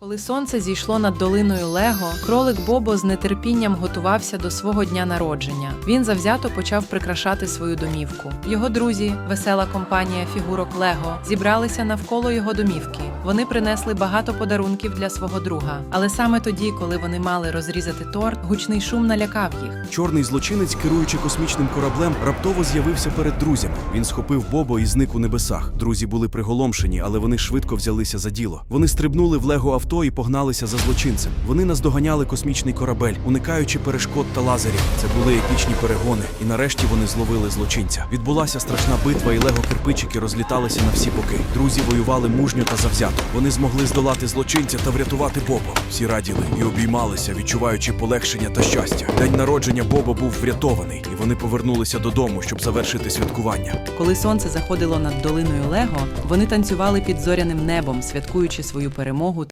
Коли сонце зійшло над долиною Лего, кролик Бобо з нетерпінням готувався до свого дня народження. Він завзято почав прикрашати свою домівку. Його друзі, весела компанія фігурок Лего, зібралися навколо його домівки. Вони принесли багато подарунків для свого друга. Але саме тоді, коли вони мали розрізати торт, гучний шум налякав їх. Чорний злочинець, керуючи космічним кораблем, раптово з'явився перед друзями. Він схопив Бобо і зник у небесах. Друзі були приголомшені, але вони швидко взялися за діло. Вони стрибнули в лего авто і погналися за злочинцем. Вони наздоганяли космічний корабель, уникаючи перешкод та лазерів. Це були епічні перегони, і нарешті вони зловили злочинця. Відбулася страшна битва, і лего кирпичики розліталися на всі боки. Друзі воювали мужньо та завзято. Вони змогли здолати злочинця та врятувати Бобо. Всі раділи і обіймалися, відчуваючи полегшення та щастя. День народження Бобо був врятований, і вони повернулися додому, щоб завершити святкування. Коли сонце заходило над долиною Лего, вони танцювали під зоряним небом, святкуючи свою перемогу